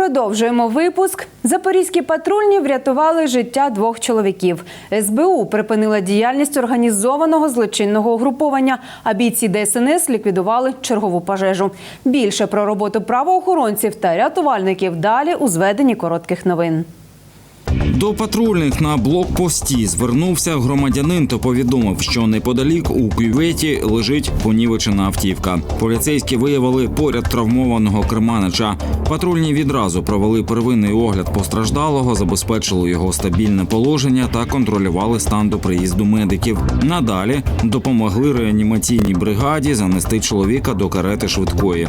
Продовжуємо випуск. Запорізькі патрульні врятували життя двох чоловіків. СБУ припинила діяльність організованого злочинного угруповання, а бійці ДСНС ліквідували чергову пожежу. Більше про роботу правоохоронців та рятувальників далі у зведенні коротких новин. До патрульних на блокпості звернувся громадянин та повідомив, що неподалік у кюветі лежить понівечена автівка. Поліцейські виявили поряд травмованого керманича. Патрульні відразу провели первинний огляд постраждалого, забезпечили його стабільне положення та контролювали стан до приїзду медиків. Надалі допомогли реанімаційній бригаді занести чоловіка до карети швидкої.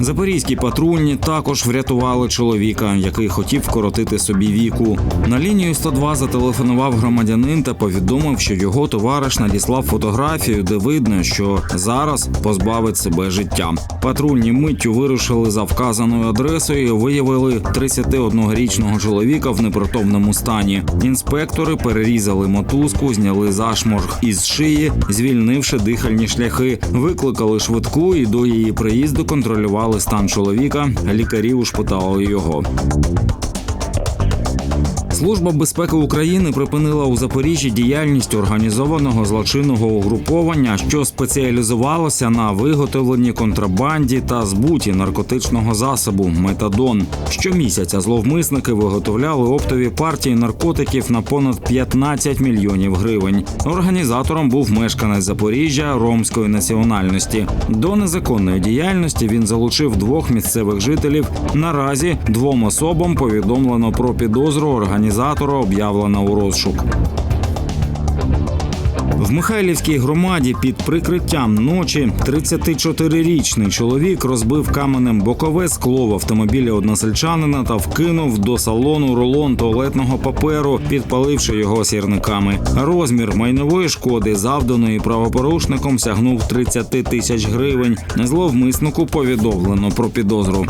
Запорізькі патрульні також врятували чоловіка, який хотів вкоротити собі віку. На лінію 102 зателефонував громадянин та повідомив, що його товариш надіслав фотографію, де видно, що зараз позбавить себе життя. Патрульні миттю вирушили за вказаною адресою. і Виявили 31-річного чоловіка в непритомному стані. Інспектори перерізали мотузку, зняли зашморг із шиї, звільнивши дихальні шляхи. Викликали швидку і до її приїзду контролювали стан чоловіка. Лікарі ушпитали його. Служба безпеки України припинила у Запоріжжі діяльність організованого злочинного угруповання, що спеціалізувалося на виготовленні контрабанді та збуті наркотичного засобу метадон. Щомісяця зловмисники виготовляли оптові партії наркотиків на понад 15 мільйонів гривень. Організатором був мешканець Запоріжжя ромської національності. До незаконної діяльності він залучив двох місцевих жителів. Наразі двом особам повідомлено про підозру організатора об'явлено у розшук. В Михайлівській громаді під прикриттям ночі 34-річний чоловік розбив каменем бокове скло в автомобілі односельчанина та вкинув до салону рулон туалетного паперу, підпаливши його сірниками. Розмір майнової шкоди, завданої правопорушником, сягнув 30 тисяч гривень. Зловмиснику повідомлено про підозру.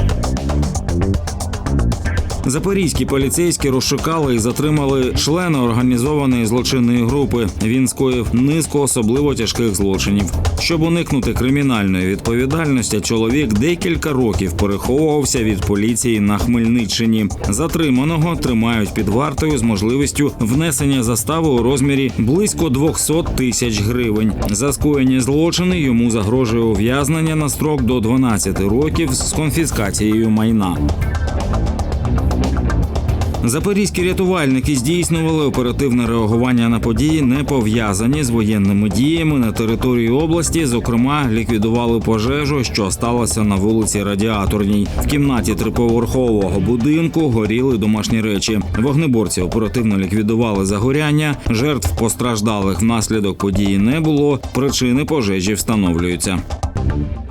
Запорізькі поліцейські розшукали і затримали члена організованої злочинної групи. Він скоїв низку особливо тяжких злочинів. Щоб уникнути кримінальної відповідальності, чоловік декілька років переховувався від поліції на Хмельниччині. Затриманого тримають під вартою з можливістю внесення застави у розмірі близько 200 тисяч гривень. За скоєні злочини йому загрожує ув'язнення на строк до 12 років з конфіскацією майна. Запорізькі рятувальники здійснювали оперативне реагування на події, не пов'язані з воєнними діями на території області. Зокрема, ліквідували пожежу, що сталося на вулиці Радіаторній. В кімнаті триповерхового будинку горіли домашні речі. Вогнеборці оперативно ліквідували загоряння. Жертв постраждалих внаслідок події не було. Причини пожежі встановлюються.